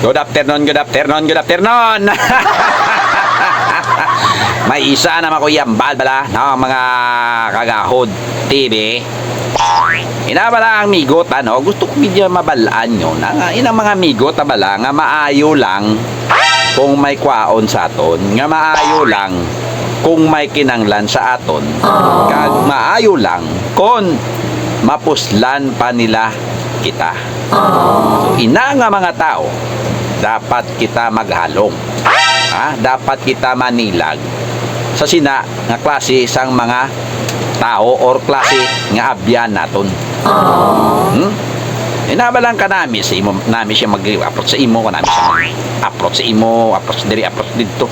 Good afternoon, good afternoon, good afternoon. May isa naman ko yambal bala no, mga kagahod TV. Inabala ang migot ano, gusto ko medyo mabalaan nyo na nga, inang mga migot na bala nga maayo lang kung may kwaon sa aton, nga maayo lang kung may kinanglan sa aton, kag maayo lang kung mapuslan pa nila kita. So, ina nga mga tao, dapat kita maghalong. Ha? Dapat kita manilag sa sina nga klase sang mga tao or klase nga abyan naton. Hmm? Inabalang ka namin sa imo, namin siya mag-approach sa imo, kanami siya mag-approach sa imo, approach diri, approach dito.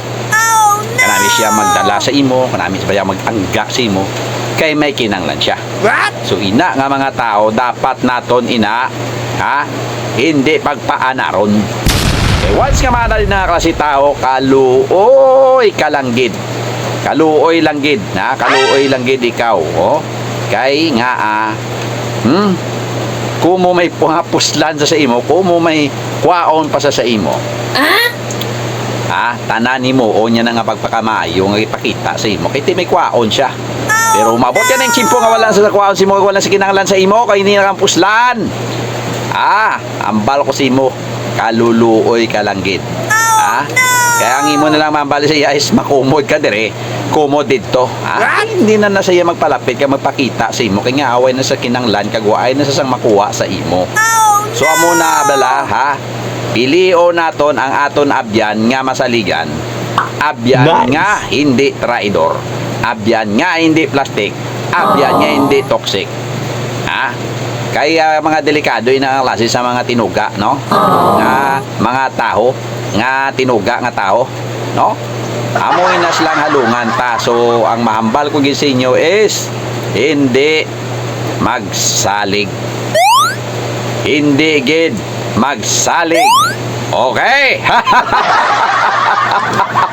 Kanami siya magdala sa imo, kanami siya mag-angga sa imo, kay may kinanglan siya. What? So ina nga mga tao, dapat naton ina, ha? Hindi pagpaanaron. Eh, once nga mana rin na klase tao, kaluoy kalanggid. Kaluoy langgid, na? Kaluoy langgid ikaw, oh. Kay nga, ah, hmm? Kumo may puhapuslan sa sa imo, kumo may kwaon pa sa sa imo. Ah, tanani mo, o niya na nga pagpakamayo nga ipakita sa imo. Kaya may kwaon siya. Pero umabot yan ang chimpo nga wala sa kwaon si mo, wala sa kinanglan sa imo, kay hindi na kang puslan. Ah, ambal ko si mo, kaluluoy kalanggit. Ah, kaya ang imo na lang mambali sa iya is makumod ka dire. Kumod dito. Ah, hindi na na sa iya magpalapit ka magpakita sa imo. Kaya nga away na sa kinanglan, kagwaay na sa sang makuha sa imo. So amo na bala ha. Pilio naton ang aton abyan nga masaligan. Abyan Nice. nga hindi traidor. Abyan nga hindi plastic. Abyan nga hindi toxic. Ha? Kaya mga delikado yun ang klase sa mga tinuga, no? Nga mga taho, nga tinuga nga tao, no? Amoy na silang halungan ta. So, ang mahambal ko sa inyo is hindi magsalig. Hindi gid magsalig. Okay?